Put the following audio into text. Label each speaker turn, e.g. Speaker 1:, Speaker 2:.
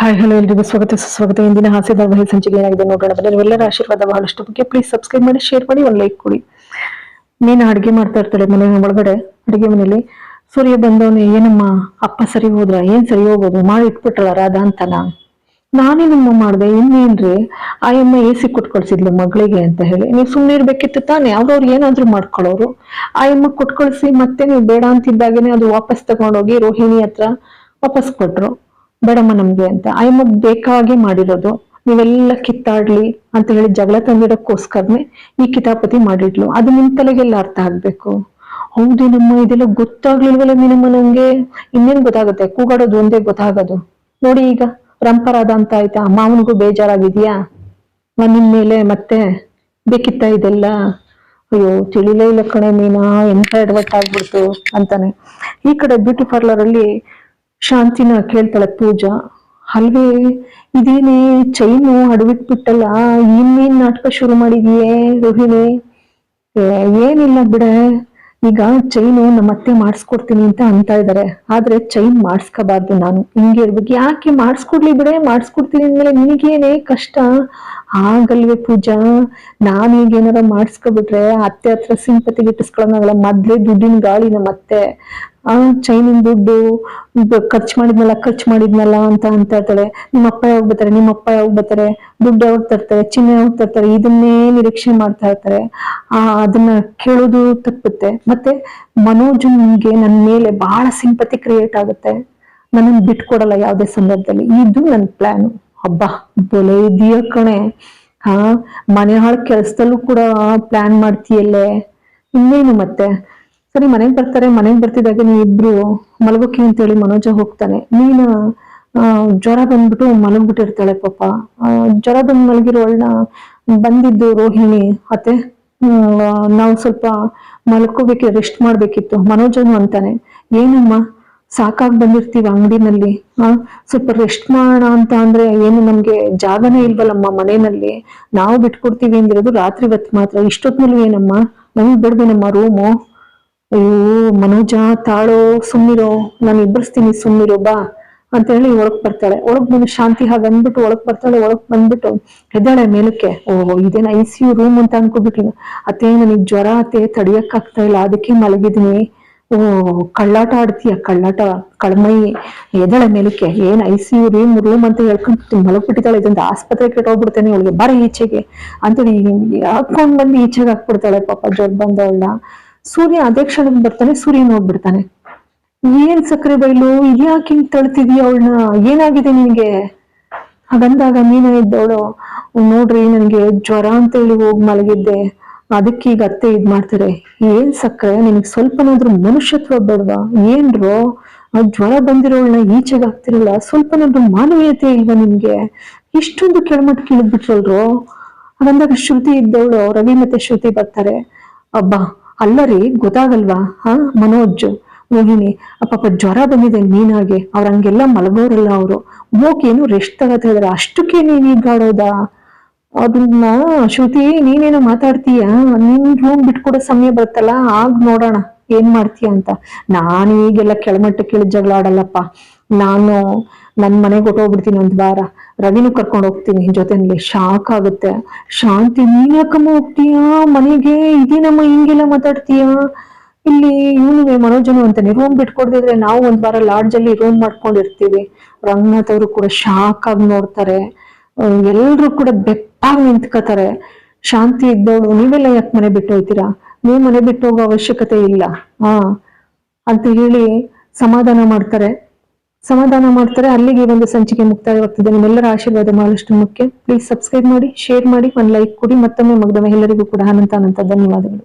Speaker 1: Hi, hello ಎಲ್ರಿಗೂ ಸ್ವಾಗತ, ಸುಸ್ವಾಗತ. ಇಂದಿನ ಹಾಸ್ಯ ಧಾರಾವಾಹಿ ಸಂಚಿಕೆ ಏನಾಗಿದೆ ನೋಡೋಣ. ಬನ್ನಿ ನೀವೆಲ್ಲರ ಆಶೀರ್ವಾದ ಬಹಳಷ್ಟು. ಬಗ್ಗೆ ಪ್ಲೀಸ್ ಸಬ್ಸ್ಕ್ರೈಬ್ ಮಾಡಿ ಶೇರ್ ಮಾಡಿ, ಒಂದು ಲೈಕ್ ಕೊಡಿ. ನೀನು ಅಡುಗೆ ಮಾಡ್ತಾ ಇರ್ತಾಳೆ ಮನೆ ಒಳಗಡೆ, ಅಡುಗೆ ಮನೆಯಲ್ಲಿ. ಸೂರ್ಯ ಬಂದವನು, ಏನಮ್ಮ, ಅಪ್ಪ ಸರಿ ಹೋದ್ರ? ಏನ್ ಸರಿ ಹೋಗೋದು? ಮಾಡಿ ಇಟ್ಬಿಟ್ರಲ್ಲ ರಾಧಾ ಅಂತನ? ನಾನೇನಮ್ಮ ಮಾಡ್ದೆ, ಇನ್ನೇನ್ರಿ? ಆ ಅಮ್ಮ ಎ ಸಿ ಕೊಟ್ಕೊಳ್ಸಿದ್ಲು ಮಗಳಿಗೆ ಅಂತ ಹೇಳಿ. ನೀವು ಸುಮ್ಮನೆ ಇರ್ಬೇಕಿತ್ತು ತಾನೇ? ಅವ್ರವ್ರು ಏನಾದ್ರೂ ಮಾಡ್ಕೊಳ್ಳೋರು. ಆ ಅಮ್ಮ ಕೊಟ್ಕೊಳ್ಸಿ ಮತ್ತೆ ನೀವು ಬೇಡ ಅಂತಿದ್ದಾಗೇನೆ ಅದು ವಾಪಸ್ ತಗೊಂಡೋಗಿ ರೋಹಿಣಿ ಹತ್ರ ವಾಪಸ್ ಕೊಟ್ರು. ಬೇಡಮ್ಮ ನಮ್ಗೆ ಅಂತ. ಅಯ್ಯಮ್ಮ ಬೇಕಾಗಿ ಮಾಡಿರೋದು. ನೀವೆಲ್ಲ ಕಿತ್ತಾಡ್ಲಿ ಅಂತ ಹೇಳಿ ಜಗಳ ತಂದಿಡಕ್ಕೋಸ್ಕರನೇ ಈ ಕಿತಾಪತಿ ಮಾಡಿಡ್ಲು ಅದು ನಿಮ್ ತಲೆಗೆಲ್ಲ ಅರ್ಥ ಆಗ್ಬೇಕು. ಹೌದು ನಮ್ಮ ಇದೆಲ್ಲ ಗೊತ್ತಾಗ್ಲಿಲ್ವಲ್ಲ ನಿನಮ್ಮ ನಂಗೆ? ಇನ್ನೇನ್ ಗೊತ್ತಾಗುತ್ತೆ? ಕೂಗಾಡೋದು ಒಂದೇ ಗೊತ್ತಾಗೋದು. ನೋಡಿ ಈಗ, ರಂಪರಾದ ಅಂತ ಆಯ್ತಾ? ಮಾವನಿಗೂ ಬೇಜಾರಾಗಿದ್ಯಾ? ನಾನ್ ನಿಮ್ ಮೇಲೆ ಮತ್ತೆ ಬೇಕಿತ್ತ ಇದೆಲ್ಲ? ಅಯ್ಯೋ, ತಿಳಿಲೇ ಇಲ್ಲ ಕಣೆ ಮೀನಾ ಎಂತ ಎಡವಟ್ಟಾಗ್ಬಿಡ್ತು ಅಂತಾನೆ. ಈ ಕಡೆ ಬ್ಯೂಟಿ ಪಾರ್ಲರ್ ಅಲ್ಲಿ ಶಾಂತಿನ ಕೇಳ್ತಾಳೆ ಪೂಜಾ. ಅಲ್ವೇ, ಇದೇನೇ ಚೈನು ಅಡವಿಟ್ಬಿಟ್ಟಲ್ಲ ಇನ್ನೇನ್ ನಾಟಕ ಶುರು ಮಾಡಿದೀಯೇ ರೋಹಿಣಿ? ಏನಿಲ್ಲ ಬಿಡೆ, ಈಗ ಚೈನು ನಮ್ಮ ಅತ್ತೆ ಮಾಡಿಸ್ಕೊಡ್ತೀನಿ ಅಂತ ಅಂತ ಇದಾರೆ. ಆದ್ರೆ ಚೈನ್ ಮಾಡಿಸ್ಕೋಬಾರ್ದು ನಾನು. ಹಿಂಗೆ ಇರ್ಬೇಕು. ಯಾಕೆ ಮಾಡಿಸ್ಕೊಡ್ಲಿ ಬಿಡೆ? ಮಾಡಿಸ್ಕೊಡ್ತೀನಿ ಅಂದ್ಮೇಲೆ ನಿನಗೇನೆ ಕಷ್ಟ? ಆಗಲ್ವೇ ಪೂಜಾ, ನಾನು ಏನಾರ ಮಾಡಿಸ್ಕೊಬಿಟ್ರೆ ಅತ್ತೆ ಹತ್ರ ಸಿಂಪತಿ ಗಿಟ್ಟಿಸ್ಕೊಳಂಗಾಗಲ್ಲ ಮೊದ್ಲೇ ದುಡ್ಡಿನ ಗಾಳಿ ನಮ್ಮ ಅತ್ತೆ ಆ ಚೈನಿನ ದುಡ್ಡು ಖರ್ಚು ಮಾಡಿದ್ನಲ್ಲ ಖರ್ಚು ಮಾಡಿದ್ನಲ್ಲ ಅಂತ ಅಂತ ಹೇಳ್ತಾಳೆ. ನಿಮ್ಮ ಅಪ್ಪ ಯಾವಾಗ ಬರ್ತಾರೆ? ನಿಮ್ಮ ಅಪ್ಪ ಯಾವಾಗ ಬರ್ತಾರೆ? ದುಡ್ಡು ಯಾವಾಗ ತರ್ತಾರೆ? ಚಿನ್ನ ಯಾವಾಗ ತರ್ತಾರೆ? ಇದನ್ನೇ ನಿರೀಕ್ಷೆ ಮಾಡ್ತಾ ಇರ್ತಾರೆ ಆ, ಅದನ್ನ ಕೇಳೋದು ತಪ್ಪುತ್ತೆ. ಮತ್ತೆ ಮನೋಜನ್ಗೆ ನನ್ನ ಮೇಲೆ ಬಹಳ ಸಿಂಪತಿ ಕ್ರಿಯೇಟ್ ಆಗುತ್ತೆ. ನನ್ನನ್ನು ಬಿಟ್ಕೊಡಲ್ಲ ಯಾವುದೇ ಸಂದರ್ಭದಲ್ಲಿ. ಇದು ನನ್ನ ಪ್ಲಾನು ಹಬ್ಬ ಬೆಲೆ ಇದೆಯ ಕಣೆ? ಹಾ, ಮನೆ ಹಾಳು ಕೆಲಸದಲ್ಲೂ ಕೂಡ ಪ್ಲಾನ್ ಮಾಡ್ತೀಯಲ್ಲೇ? ಇನ್ನೇನು ಮತ್ತೆ? ಸರಿ, ಮನೆಗ್ ಬರ್ತಾರೆ, ಮನೆಗ್ ಬರ್ತಿದ್ದಾಗ ನೀ ಇಬ್ರು ಮಲಗೋಕೆ ಅಂತೇಳಿ ಮನೋಜ ಹೋಗ್ತಾನೆ. ನೀನ್ ಜ್ವರ ಬಂದ್ಬಿಟ್ಟು ಮಲಗ್ಬಿಟ್ಟಿರ್ತಾಳೆ ಪಾಪ. ಜ್ವರ ಬಂದ್ ಮಲಗಿರೋಳ್ನ ಬಂದಿದ್ದು ರೋಹಿಣಿ ಅತ್ತೆ. ನಾವು ಸ್ವಲ್ಪ ಮಲ್ಕೋಬೇಕು, ರೆಸ್ಟ್ ಮಾಡ್ಬೇಕಿತ್ತು. ಮನೋಜನು ಅಂತಾನೆ, ಏನಮ್ಮ, ಸಾಕಾಗ್ ಬಂದಿರ್ತೀವಿ ಅಂಗಡಿನಲ್ಲಿ? ಸ್ವಲ್ಪ ರೆಸ್ಟ್ ಮಾಡೋಣ ಅಂತ ಅಂದ್ರೆ ಏನು ನಮ್ಗೆ ಜಾಗನೇ ಇಲ್ವಲ್ಲಮ್ಮ ಮನೆಯಲ್ಲಿ ನಾವು ಬಿಟ್ಕೊಡ್ತೀವಿ ಅಂದಿರೋದು ರಾತ್ರಿ ಹೊತ್ತು ಮಾತ್ರ. ಇಷ್ಟೊತ್ತಿನಲ್ಲೂ ಏನಮ್ಮ? ನಮಗ್ ಬಿಡ್ಬೇನಮ್ಮ ರೂಮು ಅಯ್ಯೋ, ಮನೋಜ, ತಾಳೋ ಸುಮ್ಮಿರೋ ನಾನು ಇಬ್ಬರಿಸ್ತೀನಿ ಸುಮ್ಮಿರೋ ಬಾ ಅಂತ ಹೇಳಿ ಒಳಗ್ ಬರ್ತಾಳೆ. ಒಳಗ್ ಬಂದು ಶಾಂತಿ ಹಾಗೆ ಅಂದ್ಬಿಟ್ಟು ಒಳಗ್ ಬರ್ತಾಳೆ, ಒಳಗ್ ಬಂದ್ಬಿಟ್ಟು ಹೆದ್ದಾಳೆ ಮೇಲಕ್ಕೆ. ಓ ಇದೇನ ಐ ಸಿ ಯು ರೂಮ್ ಅಂತ ಅನ್ಕೋಬಿಟ್ಲು ಅತ್ತೆ, ನನಗ್ ಜ್ವರ ಅತ್ತೆ ತಡಿಯಕ್ ಆಗ್ತಾ ಇಲ್ಲ, ಅದಕ್ಕೆ ಮಲಗಿದೀನಿ ಓ ಕಳ್ಳಾಟ ಆಡ್ತೀಯ, ಕಳ್ಳಾಟ, ಕಳ್ಮೈ. ಎದ್ದಾಳೆ ಮೇಲಕ್ಕೆ, ಏನ್ I C U room room ಅಂತ ಹೇಳ್ಕೊಂಡು ಮಲಗ್ಬಿಟ್ಟಿದ್ದಾಳೆ ಇದೊಂದು ಆಸ್ಪತ್ರೆ ಕೆಟ್ಟೋಗ್ಬಿಡ್ತೇನೆ ಅವಳಿಗೆ, ಬರ ಈಚೆಗೆ. ಅಂತೇಳಿ ಹಾಕೊಂಡ್ ಬಂದು ಈಚೆಗೆ ಹಾಕ್ಬಿಡ್ತಾಳೆ ಪಾಪ ಜ್ವರ ಬಂದವಳ ಸೂರ್ಯ ಅದೇ ಕ್ಷಣಕ್ಕೆ ಬರ್ತಾನೆ ಸೂರ್ಯ ನೋಡ್ಬಿಡ್ತಾನೆ ಏನ್ ಸಕ್ಕರೆ ಬೈಲು, ಇದ್ಯಾಕೆ ಹಿಂಗ್ ತಳ್ತಿದೀಯ ಅವಳನ್ನ? ಏನಾಗಿದೆ ನಿನ್ಗೆ? ಹಾಗಂದಾಗ ನೀನೇ ಇದ್ದವಳು. ನೋಡ್ರಿ, ನನ್ಗೆ ಜ್ವರ ಅಂತ ಹೇಳಿ ಹೋಗಿ ಮಲಗಿದ್ದೆ. ಅದಕ್ಕೆ ಈಗ ಅತ್ತೆ ಇದ್ ಮಾಡ್ತಾರೆ. ಏನ್ ಸಕ್ಕರೆ? ನಿನಗೆ ಸ್ವಲ್ಪನಾದ್ರೂ ಮನುಷ್ಯತ್ವ ಬೇಡವಾ? ಏನ್ರೋ? ಆ ಜ್ವರ ಬಂದಿರೋಳನ್ನ ಈಚೆಗೆ ಆಗ್ತಿರಲ್ಲ ಸ್ವಲ್ಪನಾದ್ರೂ ಮಾನವೀಯತೆ ಇಲ್ವಾ ನಿಮ್ಗೆ ಇಷ್ಟೊಂದು ಕೆಳಮಟ್ಟ ಕೀಳಿದ್ಬಿಟ್ರಲ್ರೋ ಹಾಗಂದಾಗ ಶ್ರುತಿ ಇದ್ದವಳು, ರವಿ ಮತ್ತೆ ಶ್ರುತಿ ಬರ್ತಾರೆ. ಅಬ್ಬಾ ಅಲ್ಲ ರೀ, ಗೊತ್ತಾಗಲ್ವಾ? ಹಾ, ಮನೋಜ್, ಮೋಹಿನಿ, ಅಪ್ಪ ಪಾಪ ಜ್ವರ ಬಂದಿದೆ ನೀನಾಗೆ. ಅವ್ರ ಹಂಗೆಲ್ಲ ಮಲಗೋರಲ್ಲ ಅವರು. ಮೋಕೇನು ರೆಸ್ಟ್ ತಗೋತಾ ಇದಾರೆ. ಅಷ್ಟಕ್ಕೆ ನೀನ್ ಈಗಾಡೋದಾ ಅದನ್ನ, ಶ್ರುತಿ, ನೀನೇನೋ ಮಾತಾಡ್ತೀಯ? ನಿನ್ ರೂಮ್ ಬಿಟ್ಕೊಡೋ ಸಮಯ ಬರುತ್ತಲ್ಲ, ಆಗ ನೋಡೋಣ. ಏನ್ ಮಾಡ್ತೀಯ ಅಂತ. ನಾನು ಈಗೆಲ್ಲ ಕೆಳಮಟ್ಟಕ್ಕೆ ಜಗಳ ಆಡಲ್ಲಪ್ಪ. ನಾನು ನನ್ ಮನೆಗೆ ಹೊಟ್ಟೋಗ್ಬಿಡ್ತೀನಿ ಒಂದ್ ವಾರ. ರವಿನೂ ಕರ್ಕೊಂಡು ಹೋಗ್ತೀನಿ. ಜೊತೆನಲ್ಲಿ ಶಾಕ್ ಆಗುತ್ತೆ. ಶಾಂತಿ ನೀನ್ ಯಾಕಮ್ಮ ಹೋಗ್ತೀಯಾ? ಮನೆಗೆ? ಇದೇನಮ್ಮ ಹಿಂಗೆಲ್ಲ ಮಾತಾಡ್ತೀಯಾ? ಇಲ್ಲಿ ಇವನು ಮನೋಜನು ಅಂತಾನೆ ರೂಮ್ ಬಿಟ್ಕೊಡ್ದಿದ್ರೆ ನಾವು ಒಂದ್ ವಾರ ಲಾಡ್ಜ್ ಅಲ್ಲಿ ರೂಮ್ ಮಾಡ್ಕೊಂಡಿರ್ತೀವಿ. ರಂಗನಾಥ್ ಅವರು ಕೂಡ ಶಾಕ್ ಆಗಿ ನೋಡ್ತಾರೆ. ಎಲ್ರು ಕೂಡ ಬೆಪ್ಪಾಗಿ ನಿಂತ್ಕೋತಾರೆ. ಶಾಂತಿ ಇದ್ದವಳು, ನೀವೆಲ್ಲ ಯಾಕೆ ಮನೆ ಬಿಟ್ಟು ಹೋಯ್ತೀರಾ? ನೀವು ಮನೆ ಬಿಟ್ಟು ಹೋಗೋ ಅವಶ್ಯಕತೆ ಇಲ್ಲ. ಹಾ ಅಂತ ಹೇಳಿ ಸಮಾಧಾನ ಮಾಡ್ತಾರೆ. ಸಮಾಧಾನ ಮಾಡ್ತಾರೆ. ಅಲ್ಲಿಗೆ ಈ ಒಂದು ಸಂಚಿಕೆ ಮುಕ್ತಾಯವಾಗ್ತದೆ. ನಿಮ್ಮೆಲ್ಲರ ಆಶೀರ್ವಾದ ಬಹಳಷ್ಟು ಮುಖ್ಯ. ಪ್ಲೀಸ್ ಸಬ್ಸ್ಕ್ರೈಬ್ ಮಾಡಿ ಶೇರ್ ಮಾಡಿ, ಒಂದು ಲೈಕ್ ಕೊಡಿ. ಮತ್ತೊಮ್ಮೆ ಮಗದ ಎಲ್ಲರಿಗೂ ಕೂಡ ಅನಂತ ಅನಂತ ಧನ್ಯವಾದಗಳು.